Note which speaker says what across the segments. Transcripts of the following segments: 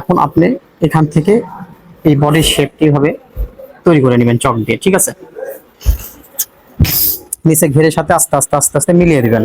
Speaker 1: এখন আপনি এখান থেকে এই বডির শেপটি হবে তৈরি করে নেবেন চক দিয়ে, ঠিক আছে? নিচে ঘেরের সাথে আস্তে আস্তে আস্তে আস্তে মিলিয়ে দিবেন।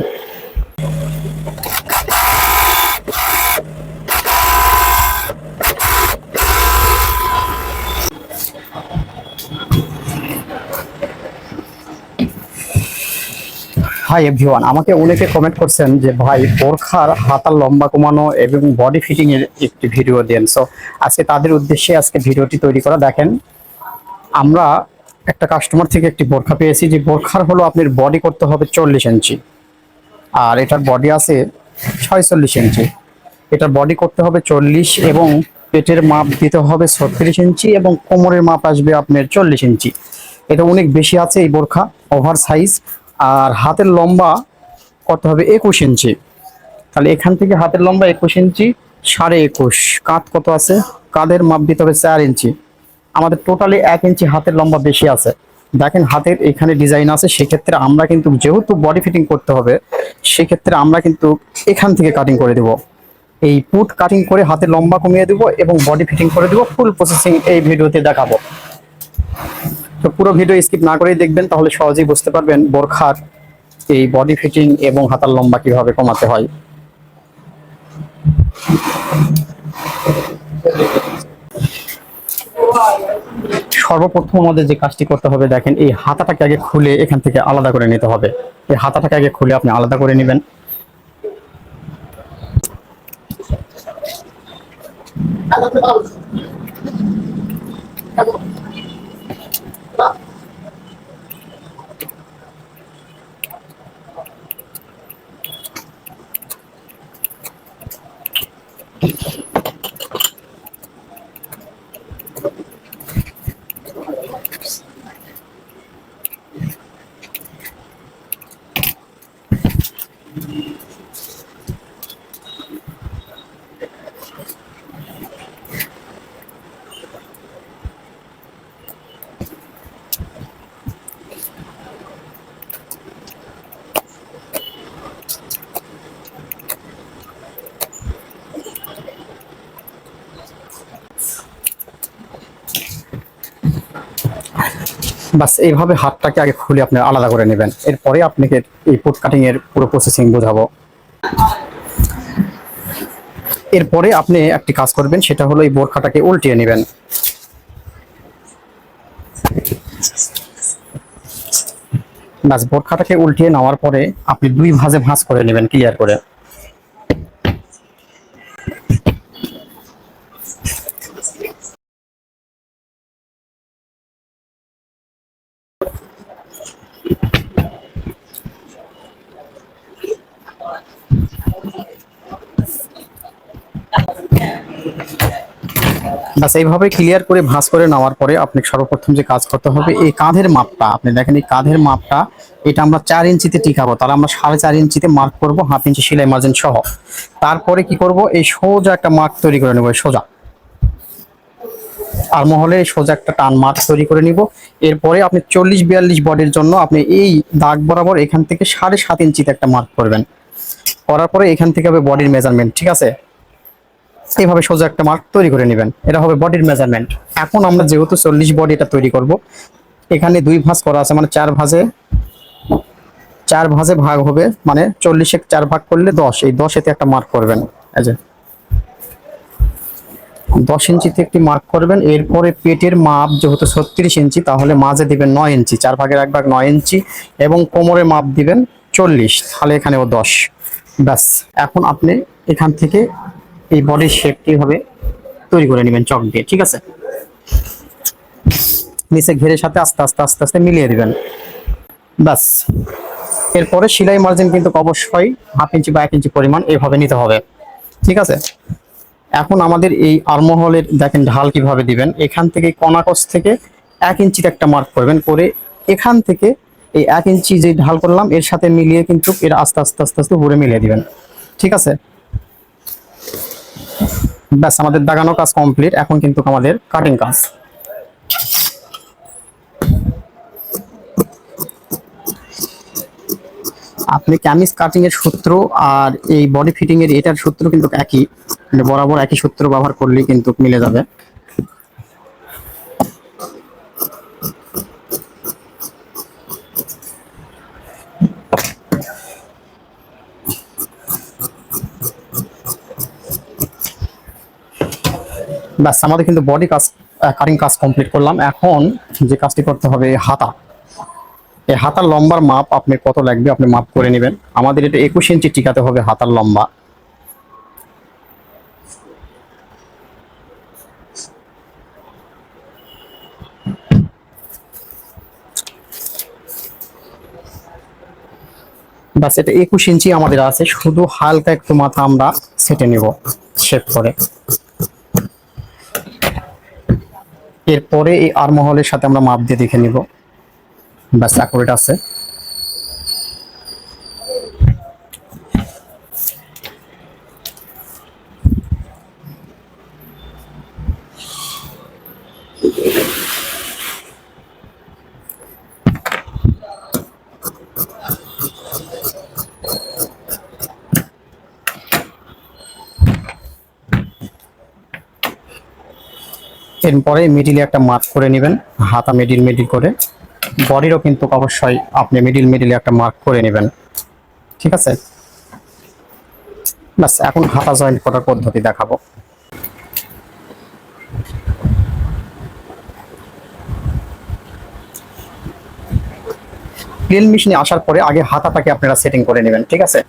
Speaker 1: হাই এভরিওয়ান আমাকে অনেকে কমেন্ট করছেন যে, ভাই, বোরখার হাতার লম্বা কমানো এবং বডি ফিটিং এর একটি ভিডিও দেন। সো আজকে তাদের উদ্দেশ্যে আজকে ভিডিওটি তৈরি করা। দেখেন, আমরা একটা কাস্টমার থেকে একটি বোরখা পেয়েছি, যে বোরখার হলো আপনার বডি করতে হবে চল্লিশ ইঞ্চি। আর এটার বডি আছে ছয়চল্লিশ ইঞ্চি। এটার বডি করতে হবে চল্লিশ এবং পেটের মাপ দিতে হবে ছত্রিশ ইঞ্চি এবং কোমরের মাপ আসবে আপনার চল্লিশ ইঞ্চি। এটা অনেক বেশি আছে এই বোরখা ওভার সাইজ আর হাতের লম্বা করতে হবে? একুশ ইঞ্চি। তাহলে এখান থেকে হাতের লম্বা একুশ ইঞ্চি, সাড়ে একুশ। কাঁধ কত আছে? কাঁধের মাপ দিতে হবে চার ইঞ্চি। আমাদের টোটালি এক ইঞ্চি হাতের লম্বা বেশি আছে। দেখেন হাতের এখানে ডিজাইন আছে, সেক্ষেত্রে আমরা কিন্তু যেহেতু বডি ফিটিং করতে হবে, সেক্ষেত্রে আমরা কিন্তু এখান থেকে কাটিং করে দেব। এই পুট কাটিং করে হাতের লম্বা কমিয়ে দেব এবং বডি ফিটিং করে দেব ফুল প্রসেসিং এই ভিডিওতে দেখাবো। তো পুরো ভিডিও স্কিপ না করেই দেখবেন, তাহলে সহজেই বুঝতে পারবেন বোরখার এই বডি ফিটিং এবং হাতার লম্বা কীভাবে কমাতে হয়। সর্বপ্রথম আমাদের যে কাজটি করতে হবে, দেখেন এই হাতাটাকে আগে খুলে এখান থেকে আলাদা করে নিতে হবে। এই হাতাটাকে আগে খুলে আপনি আলাদা করে নেবেন। Peace. বাস এইভাবে হাতটাকে আগে খুলে আপনি আলাদা করে নেবেন। এরপরে আপনাকে এই ফুড কাটিং এর পুরো প্রসেসিং বোঝাবো। এরপরে আপনি একটি কাজ করবেন, সেটা হলো এই বোরখাটাকে উল্টিয়ে নেবেন। বাস বোরখাটাকে উল্টিয়ে নেওয়ার পরে আপনি দুই ভাঁজে ভাঁজ করে নেবেন ক্লিয়ার করে। বাস, এইভাবে ক্লিয়ার করে ভাঁজ করে নেওয়ার পরে আপনি সর্বপ্রথম যে কাজ করতে হবে, এই কাঁধের মাপটা। আপনি দেখেন এই কাঁধের মাপটা, এটা আমরা চার ইঞ্চিতে টিকাবো, তাহলে আমরা সাড়ে চার ইঞ্চিতে মার্ক করব হাফ ইঞ্চি সেলাই মার্জিন সহ। তারপরে কি করব, এই সোজা একটা মার্ক তৈরি করে নেব সোজা। আর মহলে সোজা একটা টান মার্ক তৈরি করে নিব। এরপরে আপনি চল্লিশ বিয়াল্লিশ বডির জন্য আপনি এই দাগ বরাবর এখান থেকে সাড়ে সাত ইঞ্চিতে একটা মার্ক করবেন। করার পরে এখান থেকে হবে বডির মেজারমেন্ট ঠিক আছে? এইভাবে সোজা একটা মার্ক তৈরি করে নেবেন। এটা হবে বডির মেজারমেন্ট এখন আমরা যেহেতু চল্লিশ বডি এটা তৈরি করব, এখানে দুই ভাঁজ করা আছে মানে চার ভাঁজে চার ভাঁজে ভাগ হবে মানে চল্লিশে চার ভাগ করলে দশ। এই দশেতে একটা মার্ক করবেন। এই যে, দশ ইঞ্চিতে একটি মার্ক করবেন। এরপরে পেটের মাপ যেহেতু ছত্রিশ ইঞ্চি, তাহলে মাঝে দিবেন নয় ইঞ্চি, চার ভাগের এক ভাগ নয় ইঞ্চি, এবং কোমরে মাপ দিবেন চল্লিশ। তাহলে এখানেও দশ। ব্যাস। এখন আপনি এখান থেকে এই বডির শেপটি হবে তৈরি করে নেবেন চক দিয়ে, ঠিক আছে? নিচে ঘেরের সাথে আস্তে আস্তে আস্তে আস্তে মিলিয়ে দিবেন। ব্যাস। এরপরে সেলাই মার্জিন কিন্তু অবশ্যই হাফ ইঞ্চি বা এক ইঞ্চি পরিমাণ এভাবে নিতে হবে, ঠিক আছে? এখন আমাদের এই আর্মহলের দেখেন ঢাল কীভাবে দিবেন, এখান থেকে কনাকস থেকে এক ইঞ্চিতে একটা মার্ক করবেন, করে এখান থেকে এই এক ইঞ্চি যে ঢাল করলাম, এর সাথে মিলিয়ে কিন্তু এর আস্তে আস্তে আস্তে আস্তে উপরে মিলিয়ে দিবেন, ঠিক আছে? ব্যাস, আমাদের দাগানো কাজ কমপ্লিট এখন কিন্তু আমাদের কাটিং কাজ। আপনি ক্যামিস কাটিং এর সূত্র আর এই বডি ফিটিং এর এটার সূত্র কিন্তু একই। মানে বরাবর একই সূত্র ব্যবহার করলেই কিন্তু মিলে যাবে। ব্যাস, আমাদের কিন্তু বডি কাজ কাটিং কাজ কমপ্লিট করলাম। এখন যে কাজটি করতে হবে হাতা। এই হাতার লম্বার মাপ আপনি কত লাগবে আপনি মাপ করে নেবেন। আমাদের এটা একুশ ইঞ্চি টিকাতে হবে হাতার লম্বা। বাস এটা একুশ ইঞ্চি আমাদের আছে। শুধু হালকা একটু মাথা আমরা সেটে নিব শেপ করে। এরপরে এই আর্মহলের সাথে আমরা মাপ দিয়ে দেখে নিব। ব্যাস অ্যাকুরেট আছে। এরপরে মিডিলে একটা মার্ক করে নেবেন, হাতা মিডিল মিডিল করে। বডিরও কিন্তু অবশ্যই আপনি মিডিল মিডিলে একটা মার্ক করে নেবেন। ঠিক আছে? ব্যাস, এখন হাতা জয়েন্ট করার পদ্ধতি দেখাবো। প্লেন মেশিনে আসার পরে আগে হাতাটাকে আপনারা সেটিং করে নেবেন, ঠিক আছে?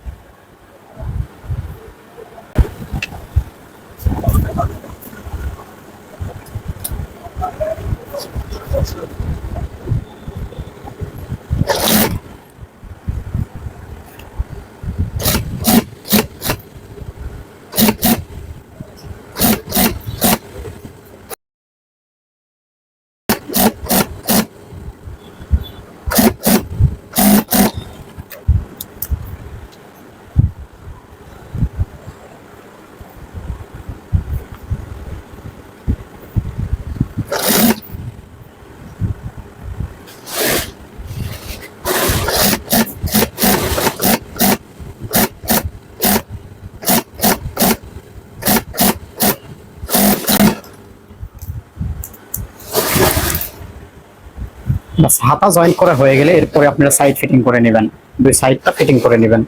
Speaker 1: হাতা জয়েন করা হয়ে গেলে এরপরে আপনারা সাইড ফিটিং করে নেবেন। দুই সাইডটা ফিটিং করে নেবেন।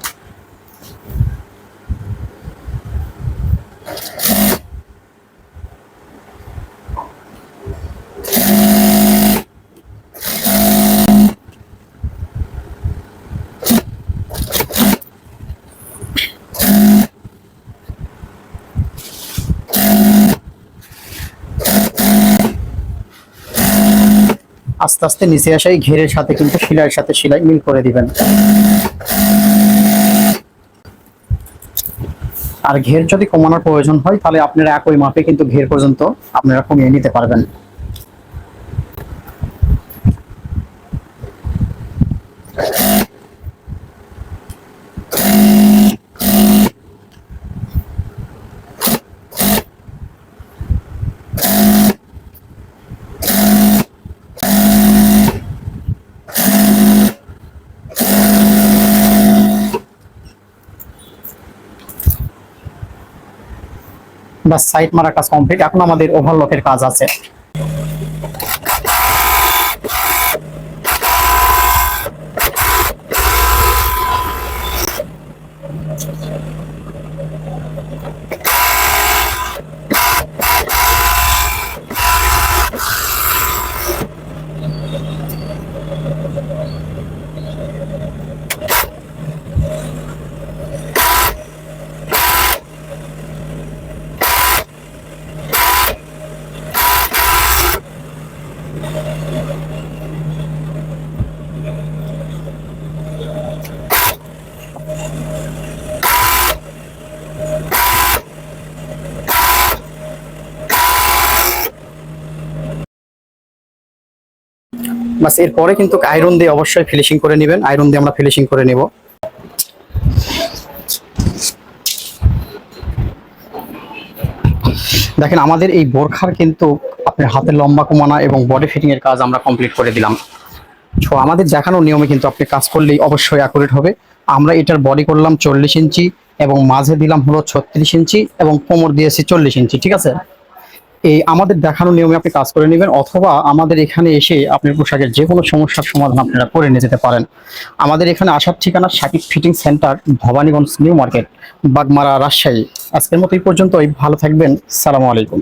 Speaker 1: আস্তে আস্তে নিচে আসাই ঘেরের সাথে কিন্তু শিলাইয়ের সাথে শিলাই মিল করে দিবেন। আর ঘের যদি কমানোর প্রয়োজন হয়, তাহলে আপনারা একই মাপে কিন্তু ঘের পর্যন্ত আপনারা কমিয়ে নিতে পারবেন। বাস সাইড মারা কাজ কমপ্লিট এখন আমাদের ওভারলকের কাজ আছে। বাস এরপরে কিন্তু আয়রন দিয়ে অবশ্যই ফিনিশিং করে নেবেন। আয়রন দিয়ে আমরা ফিনিশিং করে নেব। দেখেন, আমাদের এই বোরখার কিন্তু আপনার হাতের লম্বা কমানা এবং বডি ফিটিং এর কাজ আমরা কমপ্লিট করে দিলাম। সো আমাদের দেখানো নিয়মে কিন্তু আপনি কাজ করলেই অবশ্যই অ্যাকুরেট হবে। আমরা এটার বডি করলাম চল্লিশ ইঞ্চি এবং মাঝে দিলাম হলো ছত্রিশ ইঞ্চি এবং কোমর দিয়েছি চল্লিশ ইঞ্চি, ঠিক আছে? এই আমাদের দেখানো নিয়মে আপনি কাজ করে নেবেন, অথবা আমাদের এখানে এসে আপনি পোশাকের যে কোনো সমস্যার সমাধান আপনারা করে নিয়ে যেতে পারেন। আমাদের এখানে আসার ঠিকানা Sakib fitting centre, Bhabaniganj new market, Bagmara Rajshahi. আজকের মতো এই পর্যন্তই, ভালো থাকবেন, সালামু আলাইকুম।